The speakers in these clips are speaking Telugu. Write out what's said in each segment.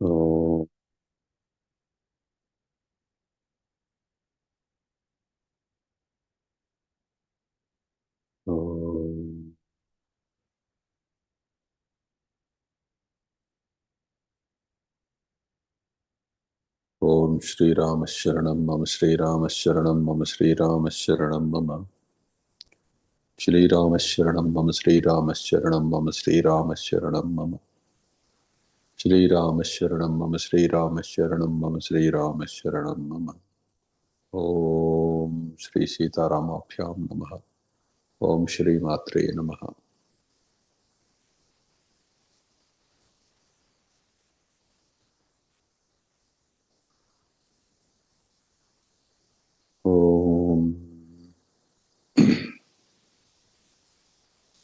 तो, तो ओम श्री राम शरण मम श्री राम शरण मम श्री राम शरण मम श्री राम शरण मम श्री राम शरण मम श्री राम शरण मम श्रीरामशरणं मम श्रीरामशरणं मम श्रीरामशरणं मम। ॐ श्रीसीतारामाभ्यां नमः। ॐ श्रीमात्रे नमः।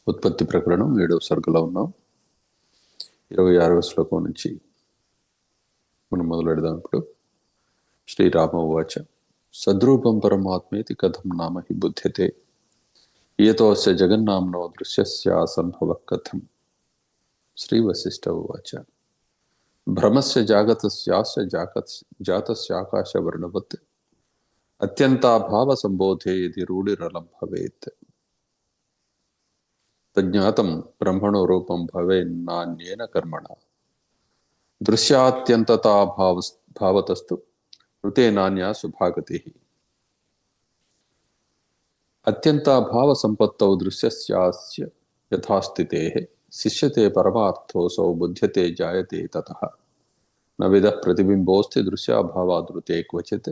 ఉత్పత్తి ప్రకరణం ఏడవ సరుకులో ఉన్నాం ఇరవై ఆరవ శ్లోకం నుంచి మనం మొదలెడదాం ఇప్పుడు. శ్రీరామ ఉవాచ సద్రూపం పరమాత్మేతి కథం నామ హి బుధ్యతే ఏతోస్య జగన్నామ్నో దృశ్యస్య సంభవ కథం. శ్రీవశిష్ఠ ఉవాచ భ్రమస్య జాగతస్యాస్య జాగత్ జాతస్యాకాశవర్ణవత్ అత్యంతాభావ సంబోధే ఇది రూఢిరలం భవేత్ तज्ञात ब्रह्मणो रूपम भवे नान्येन कर्मण। दृश्यात्यंतता भाव भावतस्तु। ऋते नान्या सुभागति। अत्यंत भाव संपत्त दृश्य यथास्थितेः, शिष्यते परमार्थोऽसौ, बुध्यते, जायते ततः। न विदः प्रतिबिम्बोऽस्ति दृश्याभावादृते क्वचित।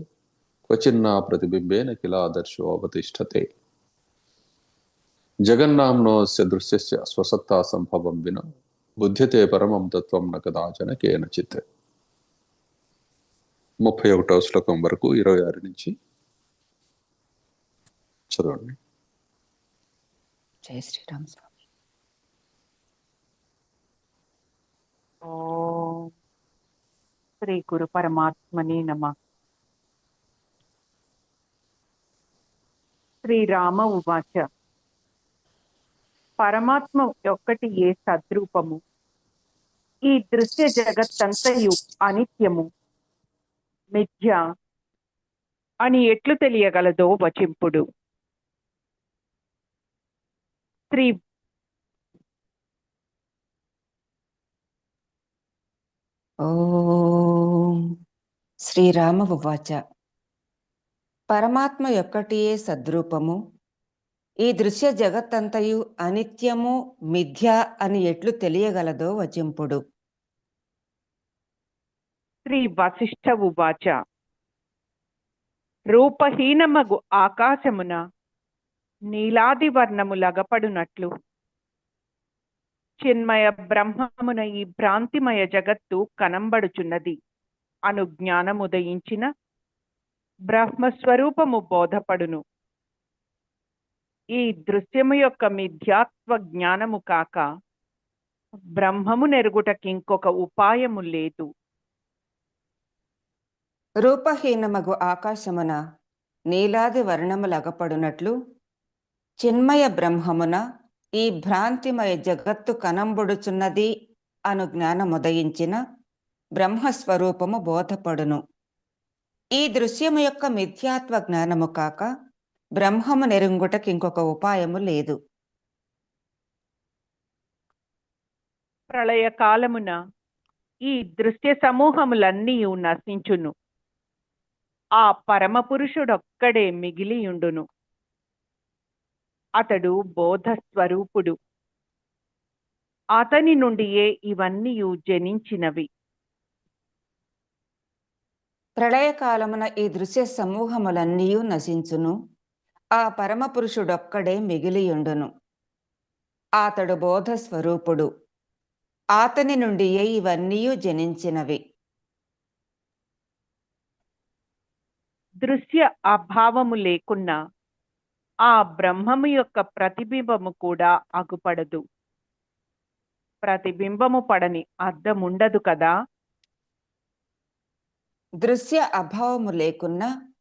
क्वचिन्ना प्रतिबिंबेन किला दर्शो अवतिष्ठते। జగన్నామ్నోస్య దృశ్యస్య స్వసత్తా సంభవం విన బుద్ధ్యతే పరమం తత్వం న కదాచన కేనచిత్. ముప్పై ఒకటవ శ్లోకం వరకు ఇరవై ఆరు నుంచి చదవండి. జై శ్రీరామ్ స్వామి. ఓం శ్రీ గురు పరమాత్మని నమ. శ్రీరామ ఉవాచ. పరమాత్మ ఒక్కటి ఏ సద్రూపము? ఈ దృశ్య జగత్తంతయు అనిత్యము. మిథ్య అని ఎట్లు తెలియగలదో వచింపుడు. శ్రీ శ్రీరామ ఉవాచ. పరమాత్మ యొక్కటియే సద్రూపము? ఈ దృశ్య జగత్తంతయు అనిత్యము మిథ్య అని ఎట్లు తెలియగలదో వచింపుడు. శ్రీ వశిష్ఠ ఉవాచ. రూపహీనమగు ఆకాశమున నీలాది వర్ణము లగపడునట్లు. చిన్మయ బ్రహ్మమున ఈ భ్రాంతిమయ జగత్తు కనంబడుచున్నది. అను జ్ఞానముదయించిన బ్రహ్మస్వరూపము బోధపడును. ఈ దృశ్యము యొక్క మిథ్యాత్వ జ్ఞానము కాక బ్రహ్మము నెరుగుటకింకొక ఉపాయము లేదు. రూపహీనమగు ఆకాశమున నీలాది వర్ణములగపడునట్లు చిన్మయ బ్రహ్మమున ఈ భ్రాంతిమయ జగత్తు కనంబుడుచున్నది అను జ్ఞానముదయించిన బ్రహ్మస్వరూపము బోధపడును. ఈ దృశ్యము యొక్క మిథ్యాత్వ జ్ఞానము కాక బ్రహ్మము నెరుంగుటకి ఇంకొక ఉపాయము లేదు. ప్రళయ కాలమున ఈ దృశ్య సమూహములన్నీ నశించును. ఆ పరమ పురుషుడొక్కడే మిగిలియుండును. అతడు బోధ స్వరూపుడు అతని నుండియే ఇవన్నీ జనించినవి. ప్రళయకాలమున ఈ దృశ్య సమూహములన్నీ నశించును. ఆ పరమపురుషుడొక్కడే మిగిలియుండును. అతడు బోధ స్వరూపుడు అతని నుండి ఇవన్నీ జనించినవి. దృశ్య అభావము లేకున్నా ఆ బ్రహ్మము యొక్క ప్రతిబింబము కూడా అగుపడదు. ప్రతిబింబము పడని అద్దముండదు కదా? దృశ్య అభావము లేకున్నా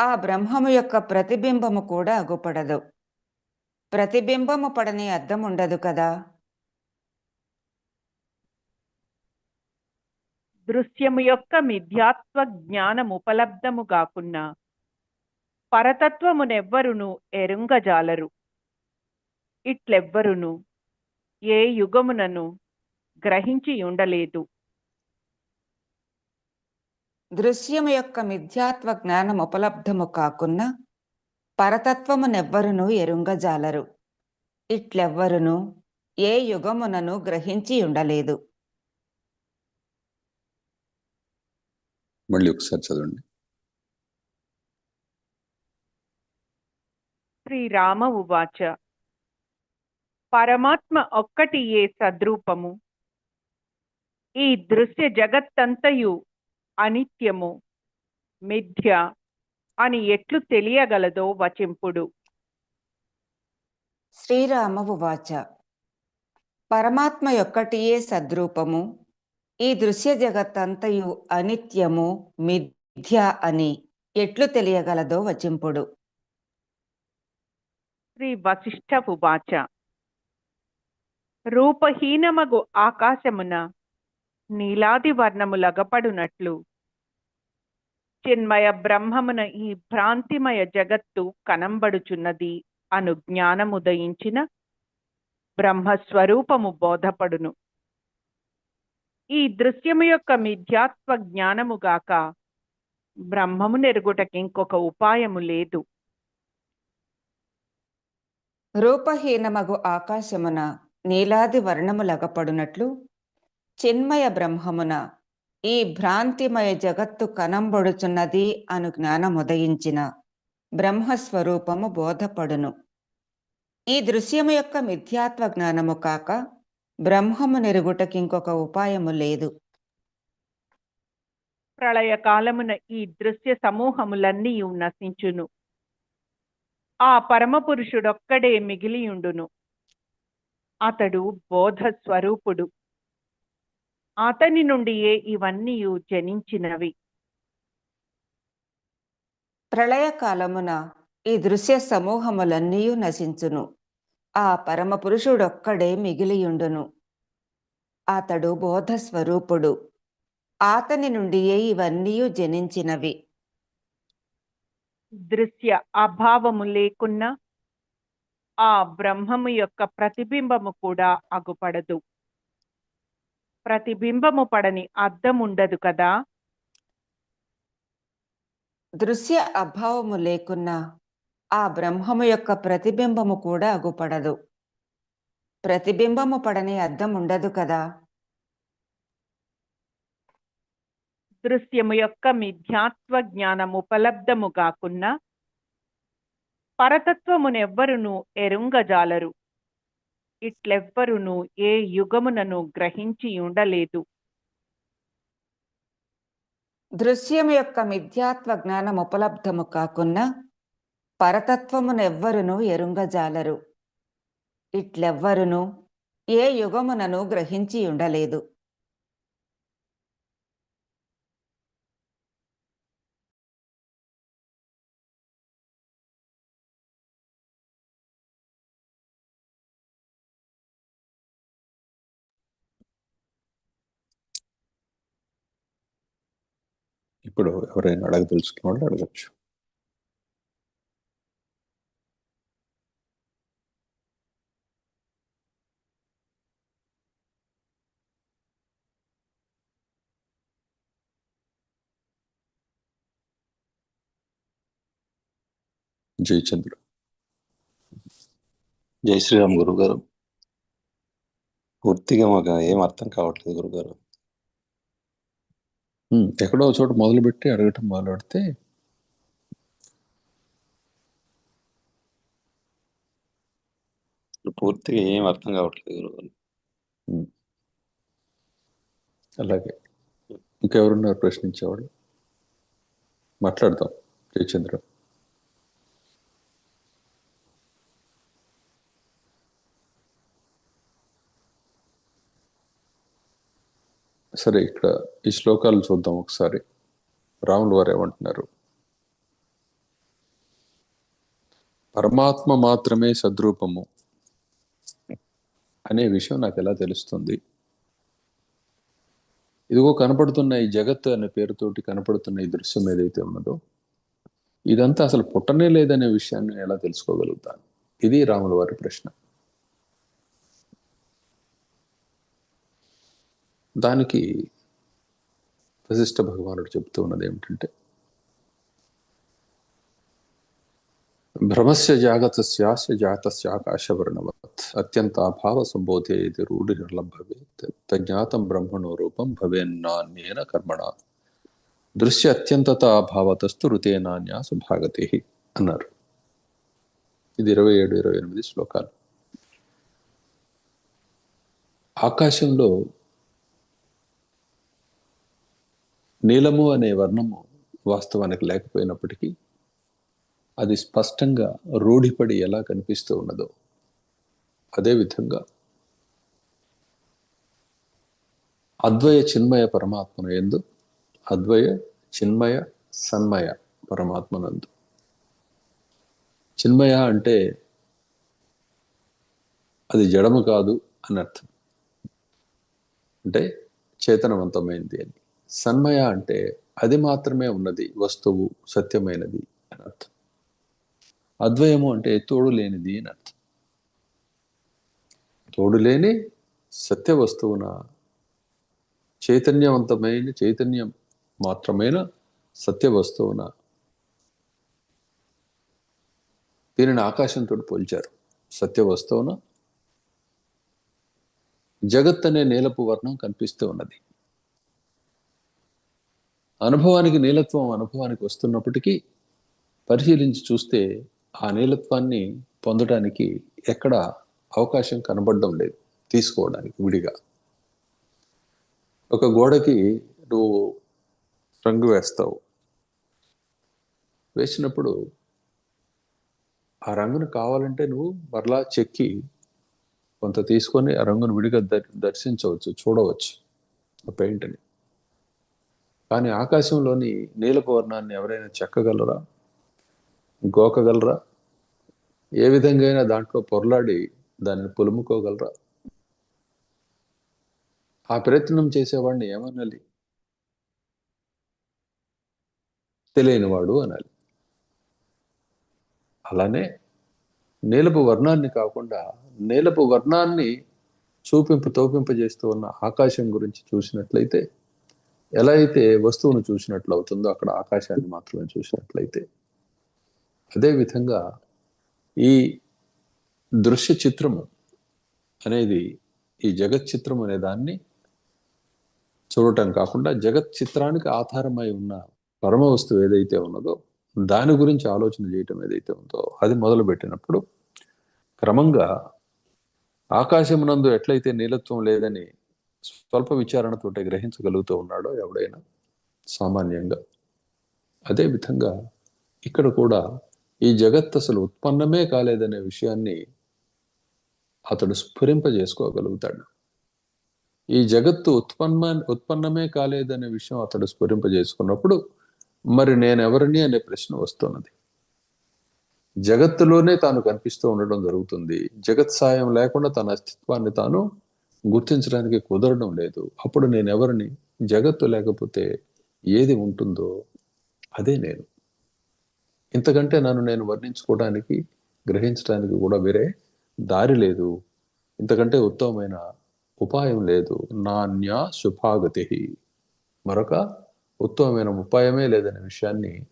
ఆ బ్రహ్మము యొక్క ప్రతిబింబము కూడా అగుపడదు. ప్రతిబింబము పడని అర్థం ఉండదు కదా? దృశ్యము యొక్క మిథ్యాత్వ జ్ఞానం ఉపలబ్ధము కాకున్నా పరతత్వమునెవ్వరును ఎరుంగజాలరు. ఇట్లెవ్వరును ఏ యుగమునను గ్రహించి ఉండలేదు దృశ్యము యొక్క మిథ్యాత్వ జ్ఞానం ఉపలబ్ధము కాకున్నా పరతత్వమునెవ్వరును ఎరుంగజాలరు. ఇట్లెవ్వరును ఏ యుగమునను గ్రహించి ఉండలేదు. మళ్ళీ ఒకసారి చదవండి. శ్రీరామ ఉవాచ. పరమాత్మ ఒక్కటి ఏ సద్రూపము? ఈ దృశ్య జగత్తంతయు అనిత్యము మిథ్య అని ఎట్లు తెలియగలదో వచింపుడు. శ్రీరామ ఉవాచ పరమాత్మ యొక్కటియే సద్రూపము. ఈ దృశ్య జగత్తంతయు అనిత్యము మిథ్య అని ఎట్లు తెలియగలదో వచింపుడు. శ్రీ వశిష్ఠ ఉవాచ రూపహీనమగు ఆకాశమున నీలాది వర్ణములగపడునట్లు చిన్మయ బ్రహ్మమున ఈ భ్రాంతిమయ జగత్తు కనంబడుచున్నది అను జ్ఞానముదయించిన బ్రహ్మస్వరూపము బోధపడును. ఈ దృశ్యము యొక్క మిథ్యాత్వ జ్ఞానముగాక బ్రహ్మము నెరుగుటకింకొక ఉపాయము లేదు. రూపహీనమగు ఆకాశమున నీలాది వర్ణములగపడునట్లు చిన్మయ బ్రహ్మమున ఈ భ్రాంతిమయ జగత్తు కనంబడుచున్నది అను జ్ఞానముదయించిన బ్రహ్మస్వరూపము బోధపడును. ఈ దృశ్యము యొక్క మిథ్యాత్వ జ్ఞానము కాక బ్రహ్మము నెరుగుటకింకొక ఉపాయము లేదు. ప్రళయకాలమున ఈ దృశ్య సమూహములన్నీ నశించును. ఆ పరమపురుషుడొక్కడే మిగిలియుండును. అతడు బోధ స్వరూపుడు అతని నుండియే ఇవన్నీ జనించినవి. ప్రళయకాలమున ఈ దృశ్య సమూహములన్నీ నశించును. ఆ పరమ పురుషుడొక్కడే మిగిలియుండును. అతడు బోధ స్వరూపుడు అతని నుండియే ఇవన్నీ జనించినవి. దృశ్య అభావము లేకున్నా ఆ బ్రహ్మము యొక్క ప్రతిబింబము కూడా అగుపడదు. ప్రతిబింబము పడని అద్దం ఉండదు కదా? దృశ్య అభావము లేకున్నా ఆ బ్రహ్మము యొక్క ప్రతిబింబము కూడా అగుపడదు. ప్రతిబింబము పడని అద్దం ఉండదు కదా? దృశ్యము యొక్క మిథ్యాత్వ జ్ఞానం ఉపలబ్ధము కాకున్నా పరతత్వమునెవ్వరును ఎరుంగజాలరు. ఇట్లెవ్వరును ఏ యుగమునను గ్రహించి ఉండలేదు. దృశ్యం యొక్క మిథ్యాత్వ జ్ఞానం ఉపలబ్ధము కాకున్నా పరతత్వమునెవ్వరును ఎరుంగజాలరు. ఇట్లెవ్వరును ఏ యుగమునను గ్రహించి ఉండలేదు. ఇప్పుడు ఎవరైనా అడగదలుచుకున్న వాళ్ళు అడగచ్చు. జయచంద్ర జై శ్రీరామ్ గురుగారు. పూర్తిగా మాకు ఏం అర్థం కావట్లేదు గురుగారు. ఎక్కడో చోట మొదలుపెట్టి అడగటం మొదలు పెడితే పూర్తిగా ఏం అర్థం కావట్లేదు అలాగే. ఇంకెవరున్నారు ప్రశ్నించేవాళ్ళు? మాట్లాడదాం. జయచంద్ర. సరే ఇక్కడ ఈ శ్లోకాలు చూద్దాం ఒకసారి. రాములు వారు ఏమంటున్నారు? పరమాత్మ మాత్రమే సద్రూపము అనే విషయం నాకు ఎలా తెలుస్తుంది? ఇదిగో కనపడుతున్న ఈ జగత్ అనే పేరుతోటి కనపడుతున్న ఈ దృశ్యం ఏదైతే ఉన్నదో ఇదంతా అసలు పుట్టనే లేదనే విషయాన్ని ఎలా తెలుసుకోగలుగుతాను? ఇది రాముల వారి ప్రశ్న. దానికి వశిష్ఠ భగవానుడు చెబుతూ ఉన్నది ఏమిటంటే భ్రమస్య జాగతస్యాస్య జాతస్య ఆకాశవర్ణవత్ అత్యంత అభావ సంబోధే ఇది రూఢి నిర్లభవేత్ తజ్ఞాతం బ్రహ్మణో రూపం భవేన్నాన్యేన కర్మణ దృశ్య అత్యంతత అభావతస్తు రుతేనాన్యాసు భాగతి అన్నారు. ఇది ఇరవై ఏడు ఇరవై ఎనిమిది శ్లోకాలు. ఆకాశంలో నీలము అనే వర్ణము వాస్తవానికి లేకపోయినప్పటికీ అది స్పష్టంగా రూఢిపడి ఎలా కనిపిస్తూ ఉన్నదో అదేవిధంగా అద్వయ చిన్మయ పరమాత్మను ఎందు అద్వయ చిన్మయ సన్మయ పరమాత్మనందు. చిన్మయ అంటే అది జడము కాదు అని అర్థం అంటే చేతనవంతమైంది అని. సన్మయ అంటే అది మాత్రమే ఉన్నది వస్తువు సత్యమైనది అని అర్థం. అద్వయము అంటే తోడు లేనిది అని అర్థం. తోడు లేని సత్య వస్తువున చైతన్యవంతమైన చైతన్యం మాత్రమైన సత్య వస్తువున దీనిని ఆకాశంతో పోల్చారు. సత్య వస్తువున జగత్ అనే నీలపు వర్ణం కనిపిస్తూ ఉన్నది. అనుభవానికి నీలత్వం అనుభవానికి వస్తున్నప్పటికీ పరిశీలించి చూస్తే ఆ నీలత్వాన్ని పొందడానికి ఎక్కడ అవకాశం కనబడడం లేదు తీసుకోవడానికి విడిగా. ఒక గోడకి నువ్వు రంగు వేస్తావు. వేసినప్పుడు ఆ రంగును కావాలంటే నువ్వు మరలా చెక్కి కొంత తీసుకొని ఆ రంగును విడిగా దర్ దర్శించవచ్చు చూడవచ్చు ఆ పెయింట్ని. కానీ ఆకాశంలోని నీలపు వర్ణాన్ని ఎవరైనా చెక్కగలరా? గోకగలరా? ఏ విధంగా అయినా దాంట్లో పొరలాడి దాన్ని పులుముకోగలరా? ఆ ప్రయత్నం చేసేవాడిని ఏమనాలి? తెలియనివాడు అనాలి. అలానే నీలపు వర్ణాన్ని కాకుండా నీలపు వర్ణాన్ని చూపింపు తోపింపజేస్తూ ఉన్న ఆకాశం గురించి చూసినట్లయితే ఎలా అయితే వస్తువును చూసినట్లు అవుతుందో అక్కడ ఆకాశాన్ని మాత్రమే చూసినట్లయితే. అదేవిధంగా ఈ దృశ్య చిత్రము అనేది ఈ జగత్ చిత్రం అనే దాన్ని చూడటం కాకుండా జగత్ చిత్రానికి ఆధారమై ఉన్న పరమ వస్తువు ఏదైతే ఉన్నదో దాని గురించి ఆలోచన చేయటం ఏదైతే ఉందో అది మొదలు పెట్టినప్పుడు క్రమంగా ఆకాశమునందు ఎట్లయితే నీలత్వం లేదని స్వల్ప విచారణతోటే గ్రహించగలుగుతూ ఉన్నాడో ఎవడైనా? సామాన్యంగా. అదే విధంగా ఇక్కడ కూడా ఈ జగత్ అసలు ఉత్పన్నమే కాలేదనే విషయాన్ని అతడు స్ఫురింపజేసుకోగలుగుతాడు. ఈ జగత్తు ఉత్పన్న ఉత్పన్నమే కాలేదనే విషయం అతడు స్ఫురింపజేసుకున్నప్పుడు మరి నేనెవరిని అనే ప్రశ్న వస్తున్నది. జగత్తులోనే తాను కనిపిస్తూ ఉండడం జరుగుతుంది. జగత్ సాయం లేకుండా తన అస్తిత్వాన్ని తాను గుర్తించడానికి కుదరడం లేదు. అప్పుడు నేను ఎవరిని జగత్తు లేకపోతే ఏది ఉంటుందో అదే నేను. ఇంతకంటే నన్ను నేను వర్ణించుకోవడానికి గ్రహించడానికి కూడా వేరే దారి లేదు. ఇంతకంటే ఉత్తమమైన ఉపాయం లేదు. నాణ్య శుభాగతి మరొక ఉత్తమమైన ఉపాయమే లేదనే విషయాన్ని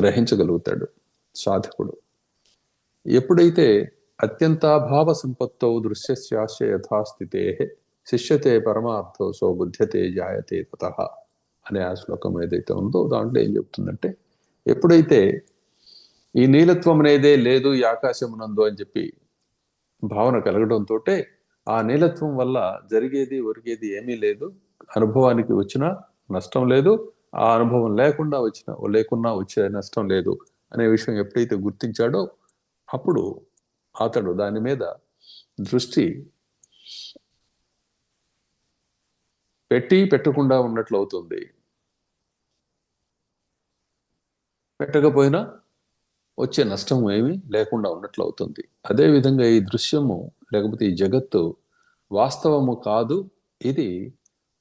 గ్రహించగలుగుతాడు సాధకుడు. ఎప్పుడైతే అత్యంతాభావ సంపత్తౌ దృశ్యస్యాస్య యథాస్థితే శిష్యతే పరమార్థో సో బుద్ధ్యతే జాయతే తత అనే ఆ శ్లోకం ఏదైతే ఉందో దాంట్లో ఏం చెప్తుందంటే ఎప్పుడైతే ఈ నీలత్వం అనేదే లేదు ఈ ఆకాశమునందు అని చెప్పి భావన కలగడంతో ఆ నీలత్వం వల్ల జరిగేది ఒరిగేది ఏమీ లేదు అనుభవానికి వచ్చిన నష్టం లేదు ఆ అనుభవం లేకుండా వచ్చిన లేకున్నా వచ్చే నష్టం లేదు అనే విషయం ఎప్పుడైతే గుర్తించాడో అప్పుడు అతడు దాని మీద దృష్టి పెట్టి పెట్టకుండా ఉన్నట్లు అవుతుంది పెట్టకపోయినా వచ్చే నష్టం ఏమీ లేకుండా ఉన్నట్లు అవుతుంది అదేవిధంగా ఈ దృశ్యము లేకపోతే ఈ జగత్తు వాస్తవము కాదు. ఇది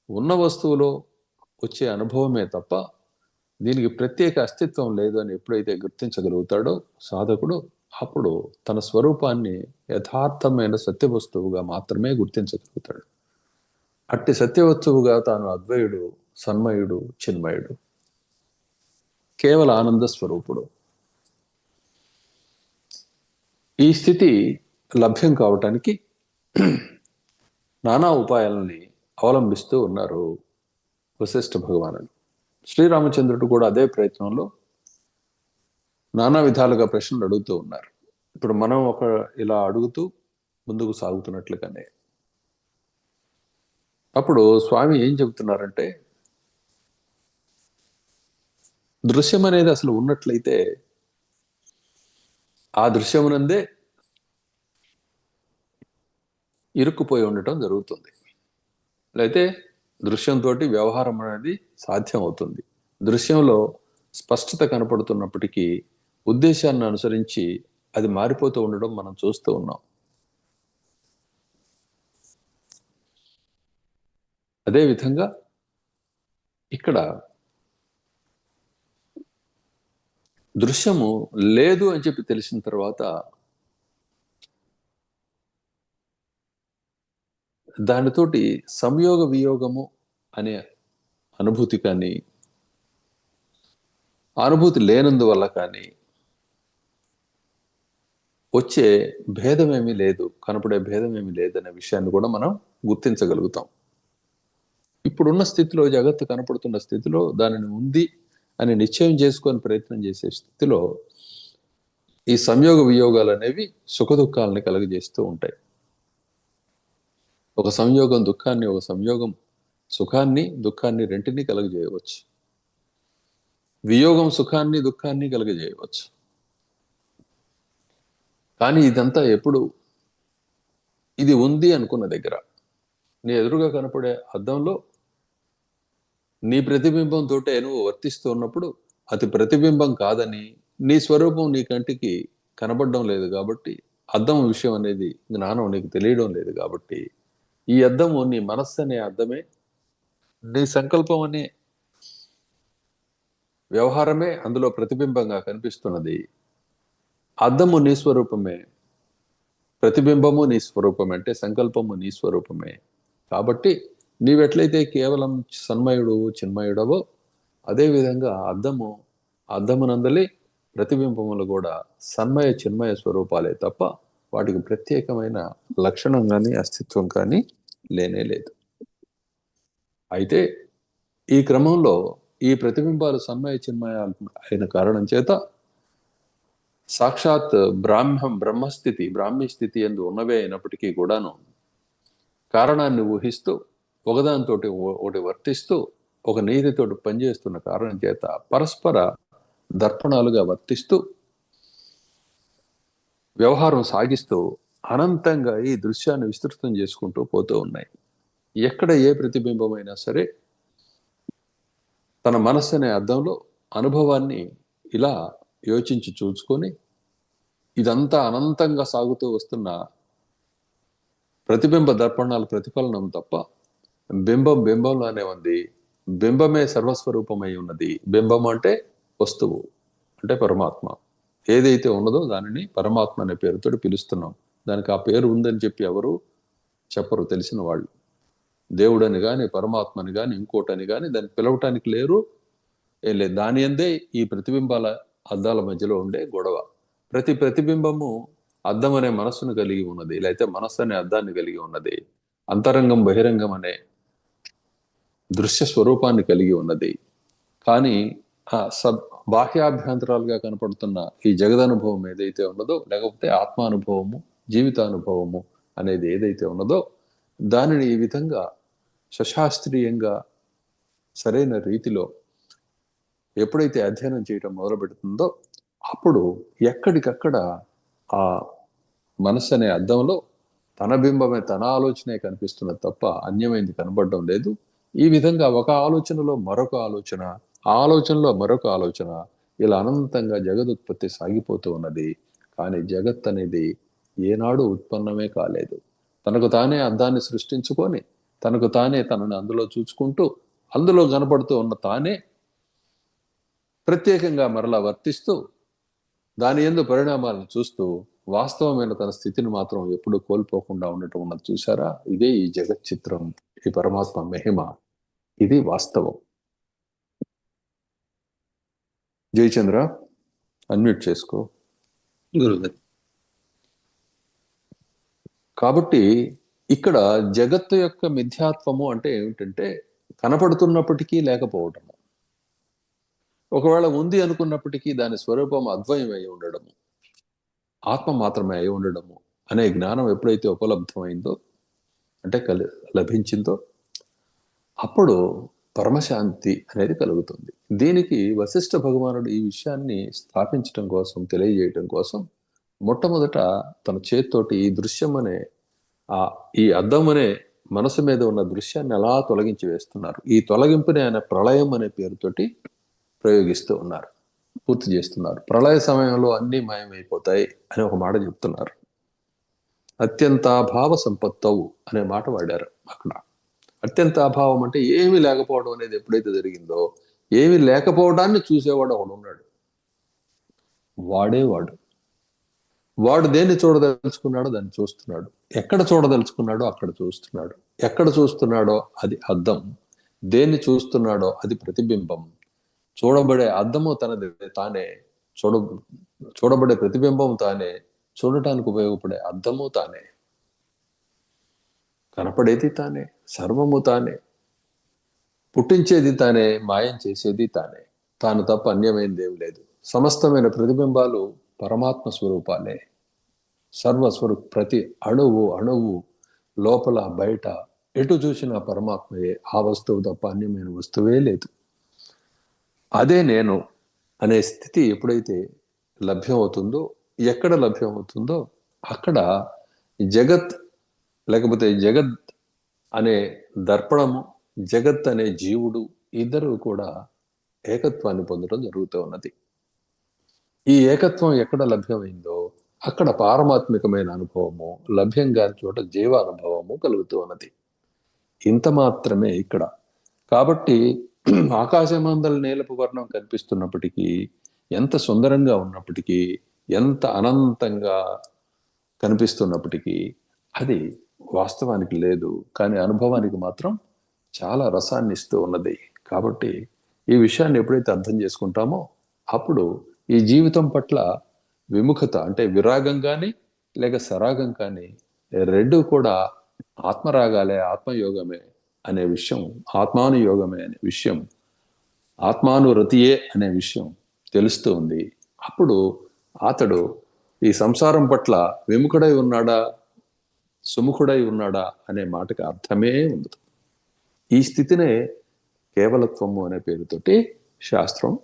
ఉన్న వస్తువులో వచ్చే అనుభవమే తప్ప దీనికి ప్రత్యేక అస్తిత్వం లేదు అని ఎప్పుడైతే గుర్తించగలుగుతాడో సాధకుడు అప్పుడు తన స్వరూపాన్ని యథార్థమైన సత్య వస్తువుగా మాత్రమే గుర్తించగలుగుతాడు. అట్టి సత్యవస్తువుగా తాను అద్వయుడు సన్మయుడు చిన్మయుడు. కేవల ఆనంద స్వరూపుడు. ఈ స్థితి లభ్యం కావటానికి నానా ఉపాయాలని అవలంబిస్తూ ఉన్నారు వశిష్ఠ భగవానుడు. శ్రీరామచంద్రుడు కూడా అదే ప్రయత్నంలో నానా విధాలుగా ప్రశ్నలు అడుగుతూ ఉన్నారు. ఇప్పుడు మనం ఒక ఇలా అడుగుతూ ముందుకు సాగుతున్నట్లుగానే. అప్పుడు స్వామి ఏం చెబుతున్నారంటే దృశ్యం అనేది అసలు ఉన్నట్లయితే ఆ దృశ్యమునందే ఇరుక్కుపోయి ఉండటం జరుగుతుంది. అయితే దృశ్యంతో వ్యవహారం అనేది సాధ్యం అవుతుంది దృశ్యంలో స్పష్టత కనపడుతున్నప్పటికీ ఉద్దేశాన్ని అనుసరించి అది మారిపోతూ ఉండడం మనం చూస్తూ ఉన్నాం. అదేవిధంగా ఇక్కడ దృశ్యము లేదు అని చెప్పి తెలిసిన తర్వాత దానితోటి సంయోగ వియోగము అనే అనుభూతి కానీ అనుభూతి లేనందువల్ల కానీ వచ్చే భేదమేమీ లేదు కనపడే భేదమేమీ లేదనే విషయాన్ని కూడా మనం గుర్తించగలుగుతాం. ఇప్పుడున్న స్థితిలో జగత్తు కనపడుతున్న స్థితిలో దానిని ఉంది అని నిశ్చయం చేసుకొని ప్రయత్నం చేసే స్థితిలో ఈ సంయోగ వియోగాలు అనేవి సుఖదుఖాలని కలుగజేస్తూ ఉంటాయి. ఒక సంయోగం దుఃఖాన్ని ఒక సంయోగం సుఖాన్ని దుఃఖాన్ని రెంటిని కలుగజేయవచ్చు. వియోగం సుఖాన్ని దుఃఖాన్ని కలుగజేయవచ్చు. కానీ ఇదంతా ఎప్పుడు? ఇది ఉంది అనుకున్న దగ్గర. నీ ఎదురుగా కనపడే అద్దంలో నీ ప్రతిబింబంతో నువ్వు వర్తిస్తూ ఉన్నప్పుడు అది ప్రతిబింబం కాదని నీ స్వరూపం నీ కంటికి కనబడడం లేదు కాబట్టి అద్దం విషయం అనేది జ్ఞానం నీకు తెలియడం లేదు కాబట్టి ఈ అద్దము నీ మనస్సు అనే అద్దమే నీ సంకల్పం అనే వ్యవహారమే అందులో ప్రతిబింబంగా కనిపిస్తున్నది. అద్దము నీ స్వరూపమే. ప్రతిబింబము నీ స్వరూపమే అంటే సంకల్పము నీ స్వరూపమే. కాబట్టి నీవెట్లయితే కేవలం సన్మయుడు చిన్మయుడవో అదేవిధంగా అద్దము అద్దమునందలి ప్రతిబింబములు కూడా సన్మయ చిన్మయ స్వరూపాలే తప్ప వాటికి ప్రత్యేకమైన లక్షణం కానీ అస్తిత్వం కానీ లేనే లేదు. అయితే ఈ క్రమంలో ఈ ప్రతిబింబాలు సన్మయ చిన్మయ అయిన కారణం చేత సాక్షాత్ బ్రాహ్మం బ్రహ్మస్థితి బ్రాహ్మీ స్థితి ఎందు ఉన్నవే అయినప్పటికీ కూడాను కారణాన్ని ఊహిస్తూ ఒకదానితో ఒకటి వర్తిస్తూ ఒక నీతితోటి పనిచేస్తున్న కారణం చేత పరస్పర దర్పణాలుగా వర్తిస్తూ వ్యవహారం సాగిస్తూ అనంతంగా ఈ దృశ్యాన్ని విస్తృతం చేసుకుంటూ పోతూ ఉన్నాయి. ఎక్కడ ఏ ప్రతిబింబమైనా సరే తన మనస్సు అనే అర్థంలో అనుభవాన్ని ఇలా యోచించి చూసుకొని ఇదంతా అనంతంగా సాగుతూ వస్తున్న ప్రతిబింబ దర్పణాల ప్రతిఫలనం తప్ప బింబం బింబంలోనే ఉంది. బింబమే సర్వస్వరూపమై ఉన్నది. బింబం అంటే వస్తువు అంటే పరమాత్మ. ఏదైతే ఉన్నదో దానిని పరమాత్మ అనే పేరుతో పిలుస్తున్నాం. దానికి ఆ పేరు ఉందని చెప్పి ఎవరు చెప్పరు తెలిసిన వాళ్ళు. దేవుడని కానీ పరమాత్మని కానీ ఇంకోటని కానీ దాన్ని పిలవటానికి లేరు. ఏం లేదు. దాని అందే ఈ ప్రతిబింబాల అద్దాల మధ్యలో ఉండే గొడవ. ప్రతి ప్రతిబింబము అద్దం అనే మనస్సును కలిగి ఉన్నది. లేకపోతే మనస్సు అనే అద్దాన్ని కలిగి ఉన్నది. అంతరంగం బహిరంగం అనే దృశ్య స్వరూపాన్ని కలిగి ఉన్నది. కానీ ఆ సబ్ బాహ్యాభ్యంతరాలుగా కనపడుతున్న ఈ జగదనుభవం ఏదైతే ఉన్నదో లేకపోతే ఆత్మానుభవము జీవితానుభవము అనేది ఏదైతే ఉన్నదో దానిని ఈ విధంగా సశాస్త్రీయంగా సరైన రీతిలో ఎప్పుడైతే అధ్యయనం చేయటం మొదలు పెడుతుందో అప్పుడు ఎక్కడికక్కడ ఆ మనసు అనే అర్థంలో తన బింబమే తన ఆలోచనే కనిపిస్తున్నది తప్ప అన్యమైంది కనబడడం లేదు. ఈ విధంగా ఒక ఆలోచనలో మరొక ఆలోచన ఆ ఆలోచనలో మరొక ఆలోచన ఇలా అనంతంగా జగదుత్పత్తి సాగిపోతూ ఉన్నది. కానీ జగత్ అనేది ఏనాడు ఉత్పన్నమే కాలేదు. తనకు తానే అర్థాన్ని సృష్టించుకొని తనకు తానే తనని అందులో చూసుకుంటూ అందులో కనపడుతూ ఉన్న తానే ప్రత్యేకంగా మరలా వర్తిస్తూ దాని ఎందు పరిణామాలను చూస్తూ వాస్తవమైన తన స్థితిని మాత్రం ఎప్పుడూ కోల్పోకుండా ఉండటం ఉన్నది. చూసారా ఇదే ఈ జగత్ చిత్రం ఈ పరమాత్మ మహిమ. ఇది వాస్తవం. జయచంద్ర అన్మ్యూట్ చేసుకో. గురుగారు. కాబట్టి ఇక్కడ జగత్తు యొక్క మిథ్యాత్వము అంటే ఏమిటంటే కనపడుతున్నప్పటికీ లేకపోవటము. ఒకవేళ ఉంది అనుకున్నప్పటికీ దాని స్వరూపం అద్వయం అయి ఉండడము ఆత్మ మాత్రమే అయి ఉండడము అనే జ్ఞానం ఎప్పుడైతే ఉపలబ్ధమైందో అంటే కలి లభించిందో అప్పుడు పరమశాంతి అనేది కలుగుతుంది. దీనికి వశిష్ఠ భగవానుడు ఈ విషయాన్ని స్థాపించటం కోసం తెలియజేయటం కోసం మొట్టమొదట తన చేత్తోటి ఈ దృశ్యం అనే ఆ ఈ అద్దం అనే మనసు మీద ఉన్న దృశ్యాన్ని అలా తొలగించి వేస్తున్నారు. ఈ తొలగింపుని ఆయన ప్రళయం అనే పేరుతోటి ప్రయోగిస్తూ ఉన్నారు పూర్తి చేస్తున్నారు. ప్రళయ సమయంలో అన్ని మాయమైపోతాయి అని ఒక మాట చెప్తున్నారు. అత్యంత అభావ సంపత్తవు అనే మాట వాడారు అక్కడ. అత్యంత అభావం అంటే ఏమీ లేకపోవడం అనేది ఎప్పుడైతే జరిగిందో ఏమీ లేకపోవడాన్ని చూసేవాడు ఒకడు ఉన్నాడు. వాడే వాడు వాడు దేన్ని చూడదలుచుకున్నాడో దాన్ని చూస్తున్నాడు. ఎక్కడ చూడదలుచుకున్నాడో అక్కడ చూస్తున్నాడు. ఎక్కడ చూస్తున్నాడో అది అద్దం. దేన్ని చూస్తున్నాడో అది ప్రతిబింబం. చూడబడే అర్థము తనది తానే చూడ చూడబడే ప్రతిబింబం తానే చూడటానికి ఉపయోగపడే అర్థము తానే. కనపడేది తానే సర్వము తానే పుట్టించేది తానే మాయం చేసేది తానే. తాను తప్ప అన్యమైనది ఏం లేదు. సమస్తమైన ప్రతిబింబాలు పరమాత్మ స్వరూపాలే. సర్వస్వరూ ప్రతి అణువు అణువు లోపల బయట ఎటు చూసినా పరమాత్మయే. ఆ వస్తువు తప్ప అన్యమైన వస్తువే లేదు. అదే నేను అనే స్థితి ఎప్పుడైతే లభ్యం అవుతుందో ఎక్కడ లభ్యం అవుతుందో అక్కడ జగత్ లేకపోతే జగత్ అనే దర్పణము జగత్ అనే జీవుడు ఇద్దరు కూడా ఏకత్వాన్ని పొందడం జరుగుతూ ఉన్నది. ఈ ఏకత్వం ఎక్కడ లభ్యమైందో అక్కడ పారమాత్మికమైన అనుభవము లభ్యం కాని చోట జీవ అనుభవము కలుగుతూ ఉన్నది. ఇంత మాత్రమే ఇక్కడ. కాబట్టి ఆకాశమందల నీలపు వర్ణం కనిపిస్తున్నప్పటికీ ఎంత సుందరంగా ఉన్నప్పటికీ ఎంత అనంతంగా కనిపిస్తున్నప్పటికీ అది వాస్తవానికి లేదు. కానీ అనుభవానికి మాత్రం చాలా రసాన్ని ఇస్తూ ఉన్నది. కాబట్టి ఈ విషయాన్ని ఎప్పుడైతే అర్థం చేసుకుంటామో అప్పుడు ఈ జీవితం పట్ల విముఖత అంటే విరాగం కానీ లేక సరాగం కానీ రెండు కూడా ఆత్మరాగాలే ఆత్మయోగమే అనే విషయం ఆత్మానుయోగమే అనే విషయం ఆత్మానురతియే అనే విషయం తెలుస్తూ ఉంది. అప్పుడు అతడు ఈ సంసారం పట్ల విముఖుడై ఉన్నాడా సుముఖుడై ఉన్నాడా అనే మాటకి అర్థమే ఉండదు. ఈ స్థితినే కేవలత్వము అనే పేరుతోటి శాస్త్రం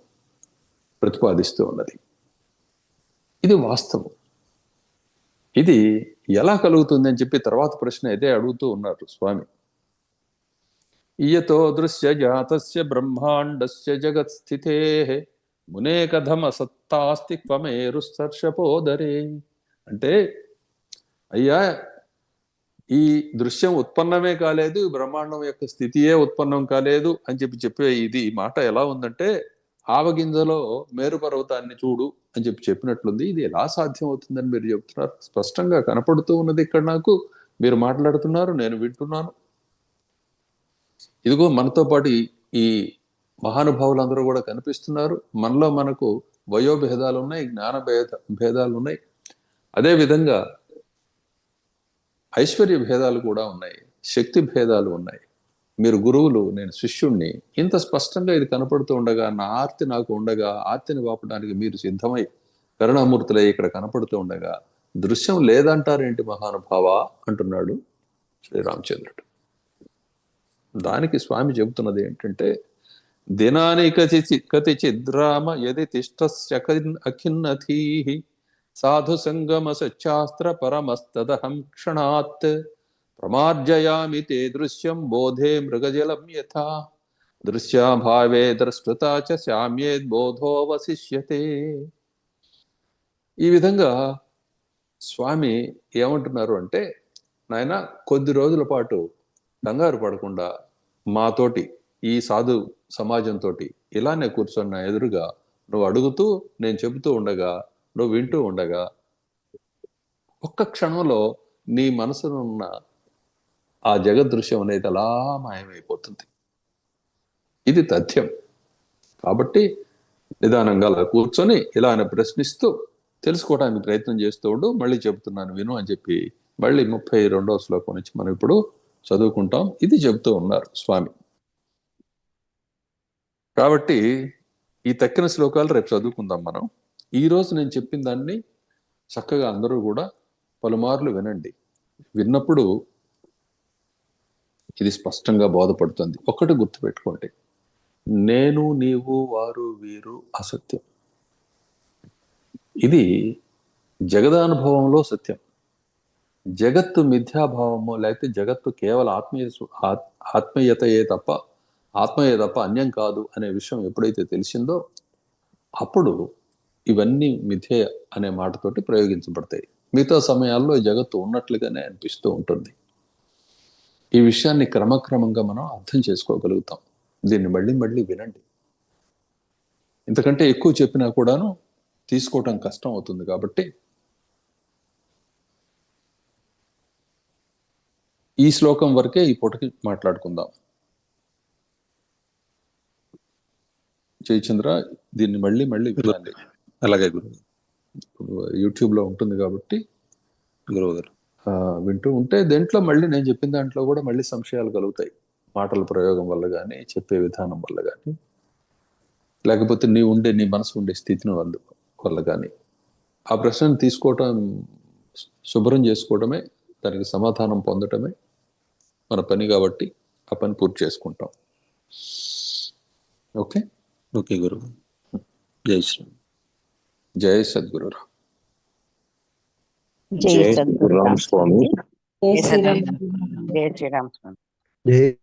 ప్రతిపాదిస్తూ ఉన్నది. ఇది వాస్తవం. ఇది ఎలా కలుగుతుంది అని చెప్పి తర్వాత ప్రశ్న అయితే అడుగుతూ ఉన్నారు స్వామి. ఇయతో దృశ్య జాతస్య బ్రహ్మాండస్య జగత్ స్థితే మునే కథమ సత్తాస్తి క్వమేరు సర్షపోదరే అంటే అయ్యా ఈ దృశ్యం ఉత్పన్నమే కాలేదు బ్రహ్మాండం యొక్క స్థితియే ఉత్పన్నం కాలేదు అని చెప్పి చెప్పే ఇది ఈ మాట ఎలా ఉందంటే ఆవగింజలో మేరు పర్వతాన్ని చూడు అని చెప్పి చెప్పినట్లుంది. ఇది ఎలా సాధ్యం అవుతుందని మీరు చెప్తున్నారు. స్పష్టంగా కనపడుతూ ఉన్నది ఇక్కడ నాకు. మీరు మాట్లాడుతున్నారు నేను వింటున్నాను. ఇదిగో మనతో పాటు ఈ- మహానుభావులందరూ కూడా కనిపిస్తున్నారు. మనలో మనకు వయోభేదాలు ఉన్నాయి జ్ఞాన భేద భేదాలు ఉన్నాయి. అదే విధంగా ఐశ్వర్య భేదాలు కూడా ఉన్నాయి శక్తి భేదాలు ఉన్నాయి. మీరు గురువులు నేను శిష్యుణ్ణి ఇంత స్పష్టంగా ఇది కనపడుతూ ఉండగా నా ఆర్తి నాకు ఉండగా ఆర్తిని వాపడానికి మీరు సిద్ధమై కరుణామూర్తులై ఇక్కడ కనపడుతూ ఉండగా దృశ్యం లేదంటారేంటి మహానుభావ? అంటున్నాడు శ్రీరామచంద్రుడు దానికి స్వామి చెబుతున్నది ఏంటంటే దినాని కతి చిద్రామ యది తిష్టస్య అఖిన్నథీ సాధు సంగమ సచ్చాస్త్ర పరమస్తదహం క్షణాత్ ప్రమార్జయామి తే దృశ్యం బోధే మృగజలం యథా దృశ్యాభావే ద్రష్టృత చ శామ్యేద్ బోధోవశిష్యతే ఈ విధంగా స్వామి ఏమంటున్నారు అంటే నాయన కొద్ది రోజుల పాటు కంగారు పడకుండా మాతోటి ఈ సాధు సమాజంతో ఇలానే కూర్చున్న ఎదురుగా నువ్వు అడుగుతూ నేను చెబుతూ ఉండగా నువ్వు వింటూ ఉండగా ఒక్క క్షణంలో నీ మనసులో ఉన్న ఆ జగదృశ్యం అనేది అలా మాయమైపోతుంది. ఇది తథ్యం. కాబట్టి నిదానంగా అలా కూర్చొని ఇలా ఆయన ప్రశ్నిస్తూ తెలుసుకోవడానికి ప్రయత్నం చేస్తూ ఉండు మళ్ళీ చెబుతున్నాను విను అని చెప్పి మళ్ళీ ముప్పై రెండవ శ్లోకం నుంచి మనం ఇప్పుడు చదువుకుంటాం. ఇది చెబుతూ ఉన్నారు స్వామి. కాబట్టి ఈ తక్కిన శ్లోకాలు రేపు చదువుకుందాం మనం. ఈరోజు నేను చెప్పిన దాన్ని చక్కగా అందరూ కూడా పలుమార్లు వినండి. విన్నప్పుడు ఇది స్పష్టంగా బోధపడుతుంది. ఒకటి గుర్తుపెట్టుకోండి. నేను నీవు వారు వీరు అసత్యం. ఇది జగదానుభవంలో సత్యం. జగత్తు మిథ్యాభావము లేకపోతే జగత్తు కేవలం ఆత్మీయ సు- ఆత్మీయతయే తప్ప ఆత్మయే తప్ప అన్యం కాదు అనే విషయం ఎప్పుడైతే తెలిసిందో అప్పుడు ఇవన్నీ మిథ్య అనే మాటతోటి ప్రయోగించబడతాయి. మిగతా సమయాల్లో ఈ జగత్తు ఉన్నట్లుగానే అనిపిస్తూ ఉంటుంది. ఈ విషయాన్ని క్రమక్రమంగా మనం అర్థం చేసుకోగలుగుతాం. దీన్ని మళ్ళీ మళ్ళీ వినండి. ఇంతకంటే ఎక్కువ చెప్పినా కూడాను తీసుకోవటం కష్టం అవుతుంది కాబట్టి ఈ శ్లోకం వరకే ఈ పూటకి మాట్లాడుకుందాం. జయచంద్ర దీన్ని మళ్ళీ మళ్ళీ వినండి. అలాగే గురువు యూట్యూబ్లో ఉంటుంది కాబట్టి గురువు గారు వింటూ ఉంటే దేంట్లో మళ్ళీ నేను చెప్పిన దాంట్లో కూడా మళ్ళీ సంశయాలు కలుగుతాయి. మాటల ప్రయోగం వల్ల కానీ చెప్పే విధానం వల్ల కానీ లేకపోతే నీ ఉండే నీ మనసు ఉండే స్థితిని వల్ల వల్ల కానీ ఆ ప్రశ్నను తీసుకోవటం శుభ్రం చేసుకోవడమే దానికి సమాధానం పొందటమే మన పని కాబట్టి ఆ పని పూర్తి చేసుకుంటాం. ఓకే? ఓకే గురువు జై జయ సద్గురురా జై జై సద్గురు రామ్ స్వామి. జై శ్రీరామ్. జై శ్రీరామ్ స్వామి. జై